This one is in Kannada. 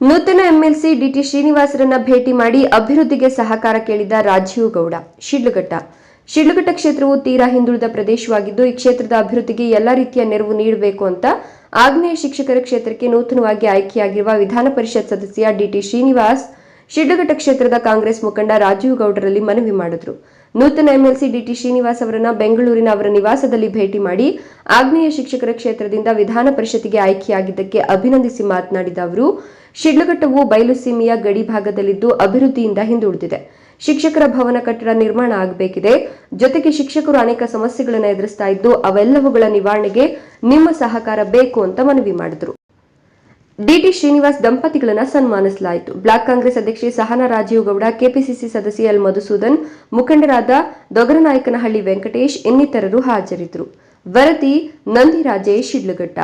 ನೂತನ ಎಂಎಲ್ಸಿ ಡಿಟಿ ಶ್ರೀನಿವಾಸರನ್ನ ಭೇಟಿ ಮಾಡಿ ಅಭಿವೃದ್ಧಿಗೆ ಸಹಕಾರ ಕೇಳಿದ ರಾಜೀವ್ ಗೌಡ, ಶಿಡ್ಲಘಟ್ಟ. ಶಿಡ್ಲಘಟ್ಟ ಕ್ಷೇತ್ರವು ತೀರಾ ಹಿಂದುಳಿದ ಪ್ರದೇಶವಾಗಿದ್ದು, ಈ ಕ್ಷೇತ್ರದ ಅಭಿವೃದ್ಧಿಗೆ ಎಲ್ಲ ರೀತಿಯ ನೆರವು ನೀಡಬೇಕು ಅಂತ ಆಗ್ನೇಯ ಶಿಕ್ಷಕರ ಕ್ಷೇತ್ರಕ್ಕೆ ನೂತನವಾಗಿ ಆಯ್ಕೆಯಾಗಿರುವ ವಿಧಾನ ಪರಿಷತ್ ಸದಸ್ಯ ಡಿಟಿ ಶ್ರೀನಿವಾಸ್ ಶಿಡ್ಲಘಟ್ಟ ಕ್ಷೇತ್ರದ ಕಾಂಗ್ರೆಸ್ ಮುಖಂಡ ರಾಜೀವ್ ಗೌಡರಲ್ಲಿ ಮನವಿ ಮಾಡಿದ್ರು. ನೂತನ ಎಂಎಲ್ಸಿ ಡಿಟಿ ಶ್ರೀನಿವಾಸ್ ಅವರನ್ನ ಬೆಂಗಳೂರಿನ ಅವರ ನಿವಾಸದಲ್ಲಿ ಭೇಟಿ ಮಾಡಿ ಆಗ್ನೇಯ ಶಿಕ್ಷಕರ ಕ್ಷೇತ್ರದಿಂದ ವಿಧಾನ ಪರಿಷತ್ತಿಗೆ ಆಯ್ಕೆಯಾಗಿದ್ದಕ್ಕೆ ಅಭಿನಂದಿಸಿ ಮಾತನಾಡಿದ ಅವರು, ಶಿಡ್ಲಘಟ್ಟವು ಬಯಲುಸೀಮೆಯ ಗಡಿ ಭಾಗದಲ್ಲಿದ್ದು ಅಭಿವೃದ್ಧಿಯಿಂದ ಹಿಂದುಳಿದಿದೆ. ಶಿಕ್ಷಕರ ಭವನ ಕಟ್ಟಡ ನಿರ್ಮಾಣ ಆಗಬೇಕಿದೆ. ಜೊತೆಗೆ ಶಿಕ್ಷಕರು ಅನೇಕ ಸಮಸ್ಯೆಗಳನ್ನು ಎದುರಿಸ್ತಾ ಇದ್ದು ಅವೆಲ್ಲವುಗಳ ನಿವಾರಣೆಗೆ ನಿಮ್ಮ ಸಹಕಾರ ಬೇಕು ಅಂತ ಮನವಿ ಮಾಡಿದರು. ಡಿಟಿ ಶ್ರೀನಿವಾಸ್ ದಂಪತಿಗಳನ್ನು ಸನ್ಮಾನಿಸಲಾಯಿತು. ಬ್ಲಾಕ್ ಕಾಂಗ್ರೆಸ್ ಅಧ್ಯಕ್ಷೆ ಸಹನಾ ರಾಜೀವ್ ಗೌಡ ಕೆಪಿಸಿಸಿ ಸದಸ್ಯ ಎಲ್ ಮಧುಸೂದನ್, ಮುಖಂಡರಾದ ದೊಗರನಾಯಕನಹಳ್ಳಿ ವೆಂಕಟೇಶ್ ಇನ್ನಿತರರು ಹಾಜರಿದ್ದರು. ವರದಿ ನಂದಿರಾಜೇಶ್ ಶಿಡ್ಲಘಟ್ಟ.